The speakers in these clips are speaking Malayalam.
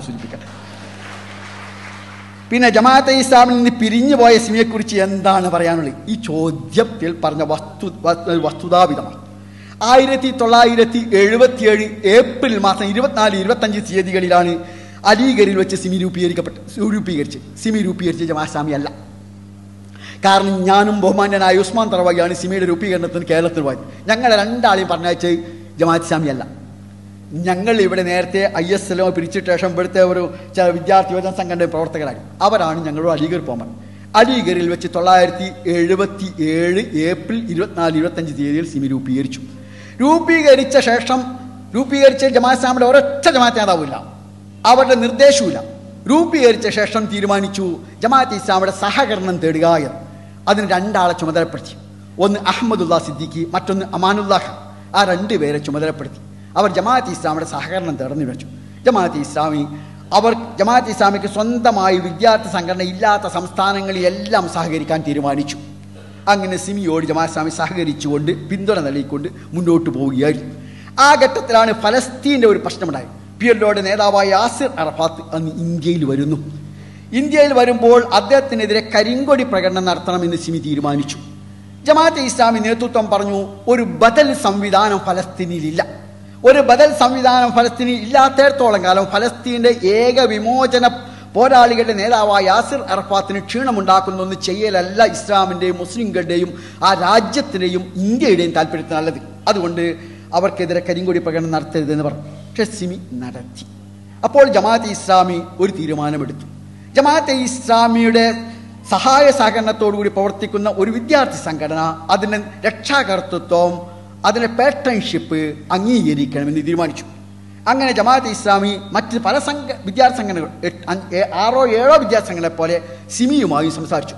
അള്ളാഹു സൂചിപ്പിക്കട്ടെ. പിന്നെ ജമാഅത്തെ ഇസ്ലാമിൽ നിന്ന് പിരിഞ്ഞു പോയ സിമിയെക്കുറിച്ച് എന്താണ് പറയാനുള്ളത്? ഈ ചോദ്യത്തിൽ പറഞ്ഞ വസ്തു വസ്തു- വസ്തുതാവിധമാണ്. ആയിരത്തി തൊള്ളായിരത്തി എഴുപത്തിയേഴ് ഏപ്രിൽ മാസം ഇരുപത്തിനാല് ഇരുപത്തഞ്ച് തീയതികളിലാണ് അലീഗറിൽ വെച്ച് സിമി രൂപീകരിക്കപ്പെട്ട് രൂപീകരിച്ച് സിമി രൂപീകരിച്ച ജമാസ്വാമി അല്ല. കാരണം ഞാനും ബഹുമാന്യനായ ഉസ്മാൻ തറവാഗിയാണ് സിമിയുടെ രൂപീകരണത്തിന് കേരളത്തിൽ പോയത്. ഞങ്ങളെ രണ്ടാളെയും പറഞ്ഞയച്ച് ജമാഅത്ത് ഇസ്ലാമി അല്ല. ഞങ്ങൾ ഇവിടെ നേരത്തെ ഐ എസ് എല്ലോ പിരിച്ചിട്ട ശേഷം ഇവിടുത്തെ ഒരു ചില വിദ്യാർത്ഥി യുവജന സംഘടന പ്രവർത്തകരായി. അവരാണ് ഞങ്ങളുടെ അലീഗർ പോമൻ അലീഗറിൽ വെച്ച് തൊള്ളായിരത്തി എഴുപത്തി ഏഴ് ഏപ്രിൽ ഇരുപത്തിനാല് ഇരുപത്തഞ്ച് തീയതിയിൽ സിമി രൂപീകരിച്ചു. രൂപീകരിച്ച ശേഷം രൂപീകരിച്ച ജമാഅത്ത് ഇസ്ലാമിയുടെ ഒരൊറ്റ ജമാഅത്ത് നേതാവില്ല. അവരുടെ നിർദ്ദേശവുമില്ല. രൂപീകരിച്ച ശേഷം തീരുമാനിച്ചു ജമാഅത്ത് ഇസ്ലാമിയുടെ സഹകരണം തേടുക എന്ന്. അതിന് രണ്ടാളെ ചുമതലപ്പെടുത്തി. ഒന്ന് അഹമ്മദുല്ല സിദ്ദിഖി മറ്റൊന്ന് അമാനുല്ലാ ഖാൻ ആ രണ്ടുപേരെ ചുമതലപ്പെടുത്തി. അവർ ജമാഅത്ത് ഇസ്ലാമിയുടെ സഹകരണം തേടുന്നു വെച്ചു. ജമാഅത്ത് ഇസ്ലാമി അവർ ജമാഅത്ത് ഇസ്ലാമിക്ക് സ്വന്തമായി വിദ്യാർത്ഥി സംഘടന ഇല്ലാത്ത സംസ്ഥാനങ്ങളിലെല്ലാം സഹകരിക്കാൻ തീരുമാനിച്ചു. അങ്ങനെ സിമിയോട് ജമാഅത്ത് ഇസ്ലാമി സഹകരിച്ചുകൊണ്ട് പിന്തുണ നൽകിക്കൊണ്ട് മുന്നോട്ട് പോവുകയായിരുന്നു. ആ ഘട്ടത്തിലാണ് ഫലസ്തീന്റെ ഒരു പ്രശ്നമുണ്ടായത്. പി എല്ലോയുടെ നേതാവായ ആസിർ അറഫാത്ത് അന്ന് ഇന്ത്യയിൽ വരുന്നു. ഇന്ത്യയിൽ വരുമ്പോൾ അദ്ദേഹത്തിനെതിരെ കരിങ്കൊടി പ്രകടനം നടത്തണമെന്ന് സിമി തീരുമാനിച്ചു. ജമാഅത്തെ ഇസ്ലാമി നേതൃത്വം പറഞ്ഞു ഒരു ബദൽ സംവിധാനം ഫലസ്തീനിലില്ല. ഒരു ബദൽ സംവിധാനം ഫലസ്തീനിൽ ഇല്ലാത്തടത്തോളം കാലം ഫലസ്തീന്റെ ഏക വിമോചന പോരാളികളുടെ നേതാവായ യാസിർ അറഫാത്തിന് ക്ഷീണമുണ്ടാക്കുന്നൊന്നും ചെയ്യലല്ല ഇസ്ലാമിന്റെയും മുസ്ലിങ്ങളുടെയും ആ രാജ്യത്തിന്റെയും ഇന്ത്യയുടെയും താല്പര്യത്തിന് നല്ലത്. അതുകൊണ്ട് അവർക്കെതിരെ കരിങ്കൊടി പ്രകടനം നടത്തരുതെന്ന് പറഞ്ഞു. പക്ഷെ നടത്തി. അപ്പോൾ ജമാഅത്ത് ഇസ്ലാമി ഒരു തീരുമാനമെടുത്തു. ജമാഅത്തെ ഇസ്ലാമിയുടെ സഹായ സഹകരണത്തോടുകൂടി പ്രവർത്തിക്കുന്ന ഒരു വിദ്യാർത്ഥി സംഘടന അതിന് രക്ഷാകർത്തൃത്വം അതിന് പാർട്ട്ണർഷിപ്പ് അംഗീകരിക്കണമെന്ന് തീരുമാനിച്ചു. അങ്ങനെ ജമാഅത്ത് ഇസ്ലാമി മറ്റ് പല സംഘ സംഘടനകൾ ആറോ ഏഴോ വിദ്യാർത്ഥി സംഘടനകളെ പോലെ സിമിയുമായി സംസാരിച്ചു.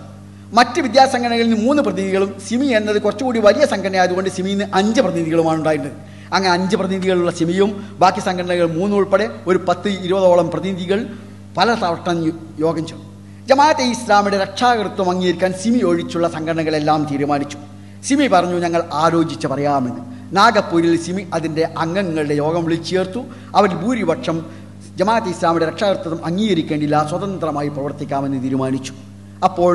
മറ്റ് വിദ്യാർത്ഥി സംഘടനകളിൽ നിന്ന് മൂന്ന് പ്രതിനിധികളും സിമി എന്നത് കുറച്ചുകൂടി വലിയ സംഘടന ആയതുകൊണ്ട് സിമിയിൽ നിന്ന് അഞ്ച് പ്രതിനിധികളുമാണ് ഉണ്ടായിരുന്നത്. അങ്ങനെ അഞ്ച് പ്രതിനിധികളുള്ള സിമിയും ബാക്കി സംഘടനകൾ മൂന്ന് ഉൾപ്പെടെ ഒരു പത്ത് ഇരുപതോളം പ്രതിനിധികൾ പല തവട്ടം യോഗം ചെയ്തു ജമാഅത്തെ ഇസ്ലാമിയുടെ രക്ഷാകൃത്വം അംഗീകരിക്കാൻ സിമി ഒഴിച്ചുള്ള സംഘടനകളെല്ലാം തീരുമാനിച്ചു. സിമി പറഞ്ഞു ഞങ്ങൾ ആലോചിച്ച് പറയാമെന്ന്. നാഗപ്പൂരിൽ സിമി അതിന്റെ അംഗങ്ങളുടെ യോഗം വിളിച്ചു അവരിൽ ഭൂരിപക്ഷം ജമാഅത്ത് ഇസ്ലാമിയുടെ രക്ഷാകർത്തൃത്വം അംഗീകരിക്കേണ്ടില്ല സ്വതന്ത്രമായി പ്രവർത്തിക്കാമെന്ന് തീരുമാനിച്ചു. അപ്പോൾ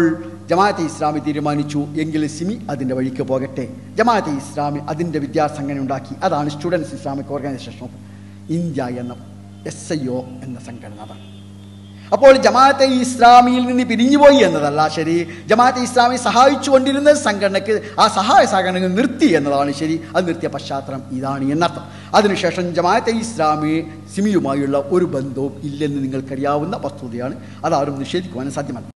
ജമാഅത്ത് ഇസ്ലാമി തീരുമാനിച്ചു എങ്കിൽ സിമി അതിന്റെ വഴിക്ക് പോകട്ടെ. ജമാഅത്ത് ഇസ്ലാമി അതിന്റെ വിദ്യാസംഘടന ഉണ്ടാക്കി. അതാണ് students Islamic organisation of India എന്ന എസ് ഐ ഒ എന്ന സംഘടന. അതാണ് അപ്പോൾ ജമാഅത്തെ ഇസ്ലാമിയിൽ നിന്ന് പിരിഞ്ഞുപോയി എന്നതല്ല ശരി. ജമാഅത്തെ ഇസ്ലാമി സഹായിച്ചു കൊണ്ടിരുന്ന സംഘടനയ്ക്ക് ആ സഹായ സഹകരണങ്ങൾ നിർത്തി എന്നതാണ് ശരി. അത് നിർത്തിയ പശ്ചാത്തലം ഇതാണ് എന്നർത്ഥം. അതിനുശേഷം ജമാഅത്തെ ഇസ്ലാമി സിമിയുമായുള്ള ഒരു ബന്ധവും ഇല്ലെന്ന് നിങ്ങൾക്കറിയാവുന്ന വസ്തുതയാണ്. അതാരും നിഷേധിക്കുവാനും സാധ്യമല്ല.